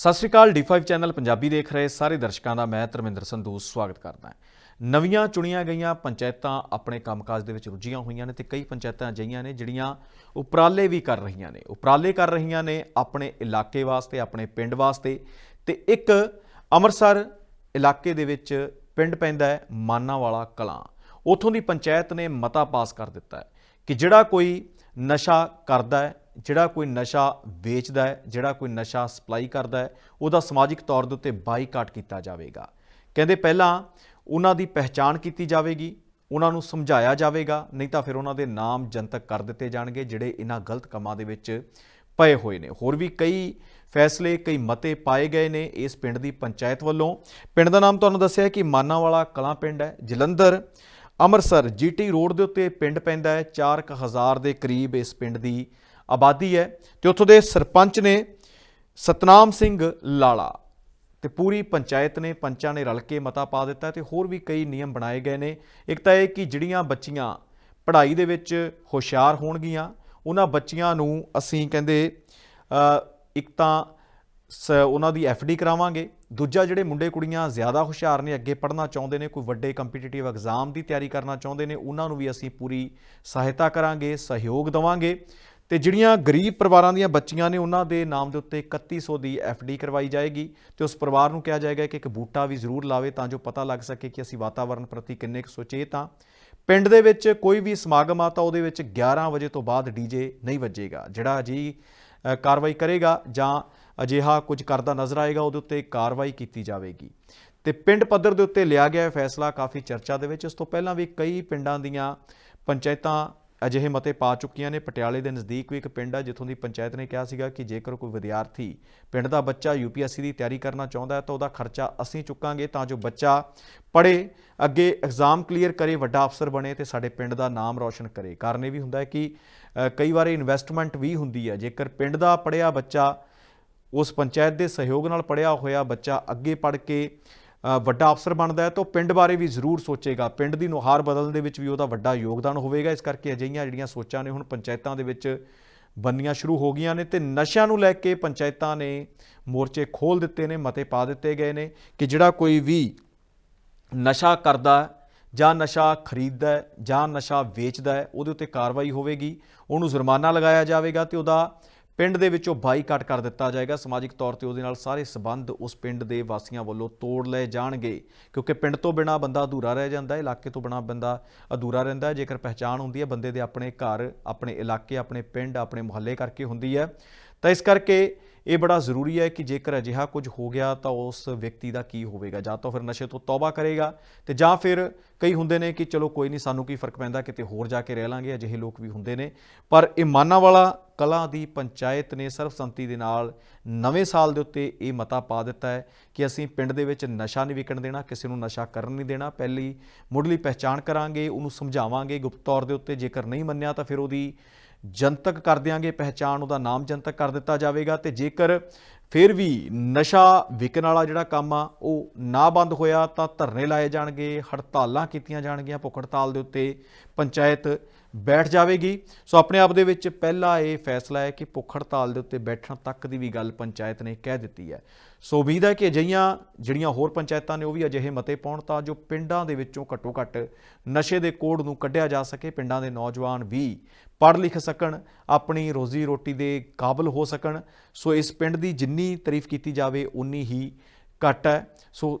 ਸਤਿ ਸ਼੍ਰੀ ਅਕਾਲ D5 channel Punjabi ਦੇਖ ਰਹੇ ਸਾਰੇ ਦਰਸ਼ਕਾਂ ਦਾ, ਮੈਂ ਧਰਮਿੰਦਰ ਸੰਧੂ ਸਵਾਗਤ ਕਰਦਾ ਹਾਂ। ਨਵੀਆਂ ਚੁਣੀਆਂ ਗਈਆਂ ਪੰਚਾਇਤਾਂ ਆਪਣੇ ਕੰਮਕਾਜ ਦੇ ਵਿੱਚ ਰੁੱਝੀਆਂ ਹੋਈਆਂ ਨੇ ਤੇ ਕਈ ਪੰਚਾਇਤਾਂ ਅਜਿਹੀਆਂ ਨੇ ਜਿਹੜੀਆਂ ਉਪਰਾਲੇ ਵੀ ਕਰ ਰਹੀਆਂ ਨੇ। ਉਪਰਾਲੇ ਕਰ ਰਹੀਆਂ ਨੇ ਆਪਣੇ ਇਲਾਕੇ ਵਾਸਤੇ, ਆਪਣੇ ਪਿੰਡ ਵਾਸਤੇ ਤੇ ਇੱਕ ਅੰਮ੍ਰਿਤਸਰ ਇਲਾਕੇ ਦੇ ਵਿੱਚ ਪਿੰਡ ਪੈਂਦਾ ਹੈ ਮਾਨਾਵਾਲਾ ਕਲਾਂ। ਉਥੋਂ ਦੀ ਪੰਚਾਇਤ ਨੇ ਮਤਾ ਪਾਸ ਕਰ ਦਿੱਤਾ ਹੈ ਕਿ ਜਿਹੜਾ ਕੋਈ ਨਸ਼ਾ ਕਰਦਾ ਹੈ ਜਿਹੜਾ ਕੋਈ ਨਸ਼ਾ ਵੇਚਦਾ ਹੈ, ਜਿਹੜਾ ਕੋਈ ਨਸ਼ਾ ਸਪਲਾਈ ਕਰਦਾ ਹੈ, ਉਹਦਾ ਸਮਾਜਿਕ ਤੌਰ ਦੇ ਉੱਤੇ ਬਾਈਕਾਟ ਕੀਤਾ ਜਾਵੇਗਾ। ਕਹਿੰਦੇ ਪਹਿਲਾਂ ਉਹਨਾਂ ਦੀ ਪਹਿਚਾਣ ਕੀਤੀ ਜਾਵੇਗੀ, ਉਹਨਾਂ ਨੂੰ ਸਮਝਾਇਆ ਜਾਵੇਗਾ, ਨਹੀਂ ਤਾਂ ਫਿਰ ਉਹਨਾਂ ਦੇ ਨਾਮ ਜਨਤਕ ਕਰ ਦਿੱਤੇ ਜਾਣਗੇ, ਜਿਹੜੇ ਇਹਨਾਂ ਗਲਤ ਕੰਮਾਂ ਦੇ ਵਿੱਚ ਪਏ ਹੋਏ ਨੇ। ਹੋਰ ਵੀ ਕਈ ਫੈਸਲੇ, ਕਈ ਮਤੇ ਪਾਏ ਗਏ ਨੇ ਇਸ ਪਿੰਡ ਦੀ ਪੰਚਾਇਤ ਵੱਲੋਂ। ਪਿੰਡ ਦਾ ਨਾਮ ਤੁਹਾਨੂੰ ਦੱਸਿਆ ਕਿ ਮਾਨਾਵਾਲਾ ਕਲਾਂ ਪਿੰਡ ਹੈ, ਜਲੰਧਰ, ਅੰਮ੍ਰਿਤਸਰ, ਜੀਟੀ ਰੋਡ ਦੇ ਉੱਤੇ ਪਿੰਡ ਪੈਂਦਾ ਹੈ। 4000 ਦੇ ਕਰੀਬ ਇਸ ਪਿੰਡ ਦੀ ਆਬਾਦੀ ਹੈ ਤੇ ਉੱਥੋਂ ਦੇ ਸਰਪੰਚ ਨੇ ਸਤਨਾਮ ਸਿੰਘ ਲਾਲਾ ਤੇ ਪੂਰੀ ਪੰਚਾਇਤ ਨੇ, ਪੰਚਾਂ ਨੇ ਰਲ ਕੇ ਮਤਾ ਪਾ ਦਿੱਤਾ ਤੇ ਹੋਰ ਵੀ ਕਈ ਨਿਯਮ ਬਣਾਏ ਗਏ ਨੇ। ਇੱਕ ਤਾਂ ਇਹ ਕਿ ਜਿਹੜੀਆਂ ਬੱਚੀਆਂ ਪੜ੍ਹਾਈ ਦੇ ਵਿੱਚ ਹੁਸ਼ਿਆਰ ਹੋਣਗੀਆਂ, ਉਹਨਾਂ ਬੱਚੀਆਂ ਨੂੰ ਅਸੀਂ ਕਹਿੰਦੇ ਇੱਕ ਤਾਂ ਸ, ਉਹਨਾਂ ਦੀ ਡੀ ਕਰਾਵਾਂਗੇ। ਦੂਜਾ, ਜਿਹੜੇ ਮੁੰਡੇ ਕੁੜੀਆਂ ਜ਼ਿਆਦਾ ਹੁਸ਼ਿਆਰ ਨੇ, ਅੱਗੇ ਪੜ੍ਹਨਾ ਚਾਹੁੰਦੇ ਨੇ, ਕੋਈ ਵੱਡੇ ਕੰਪੀਟੀਟਿਵ ਐਗਜ਼ਾਮ ਦੀ ਤਿਆਰੀ ਕਰਨਾ ਚਾਹੁੰਦੇ ਨੇ, ਉਹਨਾਂ ਨੂੰ ਵੀ ਅਸੀਂ ਪੂਰੀ ਸਹਾਇਤਾ ਕਰਾਂਗੇ, ਸਹਿਯੋਗ ਦਵਾਂਗੇ। ਤੇ ਜਿਹੜੀਆਂ ਗਰੀਬ ਪਰਿਵਾਰਾਂ ਦੀਆਂ ਬੱਚੀਆਂ ਨੇ ਉਹਨਾਂ ਦੇ ਨਾਮ ਦੇ ਉੱਤੇ 3100 ਦੀ ਡੀ ਕਰਵਾਈ ਜਾਏਗੀ ਤੇ ਉਸ ਪਰਿਵਾਰ ਨੂੰ ਕਿਹਾ ਜਾਏਗਾ ਕਿ ਇੱਕ ਬੂਟਾ ਵੀ ਜ਼ਰੂਰ ਲਾਵੇ ਤਾਂ ਜੋ ਪਤਾ ਲੱਗ ਸਕੇ ਕਿ ਅਸੀਂ ਵਾਤਾਵਰਣ ਪ੍ਰਤੀ ਕਿੰਨੇ ਕੁ ਸੁਚੇਤ ਹਾਂ। ਪਿੰਡ ਦੇ ਵਿੱਚ ਕੋਈ ਵੀ ਸਮਾਗਮ ਆ ਤਾਂ ਉਹਦੇ ਵਿੱਚ 11 ਵਜੇ ਤੋਂ ਬਾਅਦ ਡੀਜੇ ਨਹੀਂ ਵੱਜੇਗਾ, ਜਿਹੜਾ ਜੀ ਕਾਰਵਾਈ ਕਰੇਗਾ ਜਾਂ ਅਜਿਹਾ ਕੁਝ ਕਰਦਾ ਨਜ਼ਰ ਆਏਗਾ ਉਹਦੇ ਉੱਤੇ ਕਾਰਵਾਈ ਕੀਤੀ ਜਾਵੇਗੀ। ਤੇ ਪਿੰਡ ਪੱਧਰ ਦੇ ਉੱਤੇ ਲਿਆ ਗਿਆ ਇਹ ਫੈਸਲਾ ਕਾਫੀ ਚਰਚਾ ਦੇ ਵਿੱਚ, ਇਸ ਤੋਂ ਪਹਿਲਾਂ ਵੀ ਕਈ ਪਿੰਡਾਂ ਦੀਆਂ ਪੰਚਾਇਤਾਂ ਅਜਿਹੇ ਮਤੇ ਪਾ ਚੁੱਕੀਆਂ ਨੇ। ਪਟਿਆਲੇ ਦੇ ਨਜ਼ਦੀਕ ਵੀ ਇੱਕ ਪਿੰਡ ਆ, ਜਿੱਥੋਂ ਦੀ ਪੰਚਾਇਤ ਨੇ ਕਿਹਾ ਸੀਗਾ ਕਿ ਜੇਕਰ ਕੋਈ ਵਿਦਿਆਰਥੀ ਪਿੰਡ ਦਾ ਬੱਚਾ ਯੂਪੀਐਸਸੀ ਦੀ ਤਿਆਰੀ ਕਰਨਾ ਚਾਹੁੰਦਾ ਹੈ ਤਾਂ ਉਹਦਾ ਖਰਚਾ ਅਸੀਂ ਚੁੱਕਾਂਗੇ ਤਾਂ ਜੋ ਬੱਚਾ ਪੜ੍ਹੇ, ਅੱਗੇ ਐਗਜ਼ਾਮ ਕਲੀਅਰ ਕਰੇ, ਵੱਡਾ ਅਫਸਰ ਬਣੇ ਤੇ ਸਾਡੇ ਪਿੰਡ ਦਾ ਨਾਮ ਰੌਸ਼ਨ ਕਰੇ। ਕਾਰਨ ਇਹ ਵੀ ਹੁੰਦਾ ਹੈ ਕਿ ਕਈ ਵਾਰ ਇਨਵੈਸਟਮੈਂਟ ਵੀ ਹੁੰਦੀ ਹੈ। ਜੇਕਰ ਪਿੰਡ ਦਾ ਪੜ੍ਹਿਆ ਬੱਚਾ ਉਸ ਪੰਚਾਇਤ ਦੇ ਸਹਿਯੋਗ ਨਾਲ ਪੜਿਆ ਹੋਇਆ ਬੱਚਾ ਅੱਗੇ ਪੜ ਕੇ ਵੱਡਾ ਅਫਸਰ ਬਣਦਾ ਹੈ, ਤਾਂ ਉਹ ਪਿੰਡ ਬਾਰੇ ਵੀ ਜ਼ਰੂਰ ਸੋਚੇਗਾ। ਪਿੰਡ ਦੀ ਨੁਹਾਰ ਬਦਲਣ ਦੇ ਵਿੱਚ ਵੀ ਉਹਦਾ ਵੱਡਾ ਯੋਗਦਾਨ ਹੋਵੇਗਾ। ਇਸ ਕਰਕੇ ਅਜਿਹੀਆਂ ਜਿਹੜੀਆਂ ਸੋਚਾਂ ਨੇ, ਹੁਣ ਪੰਚਾਇਤਾਂ ਦੇ ਵਿੱਚ ਬੰਨੀਆਂ ਸ਼ੁਰੂ ਹੋ ਗਈਆਂ ਨੇ ਤੇ ਨਸ਼ਿਆਂ ਨੂੰ ਲੈ ਕੇ ਪੰਚਾਇਤਾਂ ਨੇ ਮੋਰਚੇ ਖੋਲ ਦਿੱਤੇ ਨੇ, ਮਤੇ ਪਾ ਦਿੱਤੇ ਗਏ ਨੇ ਕਿ ਜਿਹੜਾ ਕੋਈ ਵੀ ਨਸ਼ਾ ਕਰਦਾ ਜਾਂ ਨਸ਼ਾ ਖਰੀਦਦਾ ਜਾਂ ਨਸ਼ਾ ਵੇਚਦਾ ਹੈ, ਉਹਦੇ ਉੱਤੇ ਕਾਰਵਾਈ ਹੋਵੇਗੀ। ਉਹਨੂੰ ਜੁਰਮਾਨਾ ਲਗਾਇਆ ਜਾਵੇਗਾ ਤੇ ਉਹਦਾ ਪਿੰਡ ਦੇ ਵਿੱਚੋਂ ਬਾਈਕਾਟ ਕਰ ਦਿੱਤਾ ਜਾਏਗਾ। ਸਮਾਜਿਕ ਤੌਰ ਤੇ ਉਹਦੇ ਨਾਲ ਸਾਰੇ ਸਬੰਧ ਉਸ ਪਿੰਡ ਦੇ ਵਾਸੀਆਂ ਵੱਲੋਂ ਤੋੜ ਲਏ ਜਾਣਗੇ। ਕਿਉਂਕਿ ਪਿੰਡ ਤੋਂ ਬਿਨਾ ਬੰਦਾ ਅਧੂਰਾ ਰਹਿ ਜਾਂਦਾ ਹੈ, ਇਲਾਕੇ ਤੋਂ ਬਿਨਾ ਬੰਦਾ ਅਧੂਰਾ ਰਹਿੰਦਾ ਹੈ। ਜੇਕਰ ਪਹਿਚਾਣ ਹੁੰਦੀ ਹੈ, ਬੰਦੇ ਦੇ ਆਪਣੇ ਘਰ, ਆਪਣੇ ਇਲਾਕੇ, ਆਪਣੇ ਪਿੰਡ, ਆਪਣੇ ਮੁਹੱਲੇ ਕਰਕੇ ਹੁੰਦੀ ਹੈ। ਤਾਂ ਇਸ ਕਰਕੇ ਇਹ ਬੜਾ ਜ਼ਰੂਰੀ ਹੈ ਕਿ ਜੇਕਰ ਅਜਿਹਾ ਕੁਝ ਹੋ ਗਿਆ ਤਾਂ ਉਸ ਵਿਅਕਤੀ ਦਾ ਕੀ ਹੋਵੇਗਾ? ਜਾਂ ਤਾਂ ਫਿਰ ਨਸ਼ੇ ਤੋਂ ਤੌਬਾ ਕਰੇਗਾ ਤੇ ਜਾਂ ਫਿਰ ਕਈ ਹੁੰਦੇ ਨੇ ਕਿ ਚਲੋ ਕੋਈ ਨਹੀਂ, ਸਾਨੂੰ ਕੀ ਫ਼ਰਕ ਪੈਂਦਾ ਕਿਤੇ ਹੋਰ ਜਾ ਕੇ ਰਹਿ ਲਾਂਗੇ, ਅਜਿਹੇ ਲੋਕ ਵੀ ਹੁੰਦੇ ਨੇ। ਪਰ ਇਹ ਮਾਨਾਵਾਲਾ ਕਲਾਂ ਦੀ ਪੰਚਾਇਤ ਨੇ ਸਰਬਸੰਮਤੀ ਦੇ ਨਾਲ ਨਵੇਂ ਸਾਲ ਦੇ ਉੱਤੇ ਇਹ ਮਤਾ ਪਾ ਦਿੱਤਾ ਹੈ ਕਿ ਅਸੀਂ ਪਿੰਡ ਦੇ ਵਿੱਚ ਨਸ਼ਾ ਨਹੀਂ ਵਿਕਣ ਦੇਣਾ, ਕਿਸੇ ਨੂੰ ਨਸ਼ਾ ਕਰਨ ਨਹੀਂ ਦੇਣਾ। ਪਹਿਲੀ ਮੁੱਢਲੀ ਪਹਿਚਾਣ ਕਰਾਂਗੇ, ਉਹਨੂੰ ਸਮਝਾਵਾਂਗੇ ਗੁਪਤ ਤੌਰ ਦੇ ਉੱਤੇ। ਜੇਕਰ ਨਹੀਂ ਮੰਨਿਆ ਤਾਂ ਫਿਰ ਉਹਦੀ ਜਨਤਕ ਕਰ ਦਿਆਂਗੇ, ਪਹਿਚਾਣ ਉਹਦਾ ਨਾਮ ਜਨਤਕ ਕਰ ਦਿੱਤਾ ਜਾਵੇਗਾ ਤੇ ਜੇਕਰ ਫਿਰ ਵੀ ਨਸ਼ਾ ਵਿਕਣ ਵਾਲਾ ਜਿਹੜਾ ਕੰਮ ਆ, ਉਹ ਨਾ ਬੰਦ ਹੋਇਆ ਤਾਂ ਧਰਨੇ ਲਾਏ ਜਾਣਗੇ, ਹੜਤਾਲਾਂ ਕੀਤੀਆਂ ਜਾਣਗੀਆਂ, ਭੁੱਖ ਹੜਤਾਲ ਦੇ ਉੱਤੇ ਪੰਚਾਇਤ ਬੈਠ ਜਾਵੇਗੀ। ਸੋ ਆਪਣੇ ਆਪ ਦੇ ਵਿੱਚ ਪਹਿਲਾ ਇਹ ਫੈਸਲਾ ਹੈ ਕਿ ਭੁੱਖ ਹੜਤਾਲ ਦੇ ਉੱਤੇ ਬੈਠਣ ਤੱਕ ਦੀ ਵੀ ਗੱਲ ਪੰਚਾਇਤ ਨੇ ਕਹਿ ਦਿੱਤੀ ਹੈ। ਸੋ ਉਮੀਦ ਹੈ ਕਿ ਅਜਿਹੀਆਂ ਜਿਹੜੀਆਂ ਹੋਰ ਪੰਚਾਇਤਾਂ ਨੇ ਉਹ ਵੀ ਅਜਿਹੇ ਮਤੇ ਪਾਉਣ ਤਾਂ ਜੋ ਪਿੰਡਾਂ ਦੇ ਵਿੱਚੋਂ ਘੱਟੋ ਘੱਟ ਨਸ਼ੇ ਦੇ ਕੋੜ ਨੂੰ ਕੱਢਿਆ ਜਾ ਸਕੇ, ਪਿੰਡਾਂ ਦੇ ਨੌਜਵਾਨ ਵੀ ਪੜ੍ਹ ਲਿਖ ਸਕਣ, ਆਪਣੀ ਰੋਜ਼ੀ ਰੋਟੀ ਦੇ ਕਾਬਲ ਹੋ ਸਕਣ। ਸੋ ਇਸ ਪਿੰਡ ਦੀ ਜਿੰਨੀ ਤਾਰੀਫ ਕੀਤੀ ਜਾਵੇ ਉਨੀ ਹੀ ਘੱਟ ਹੈ। ਸੋ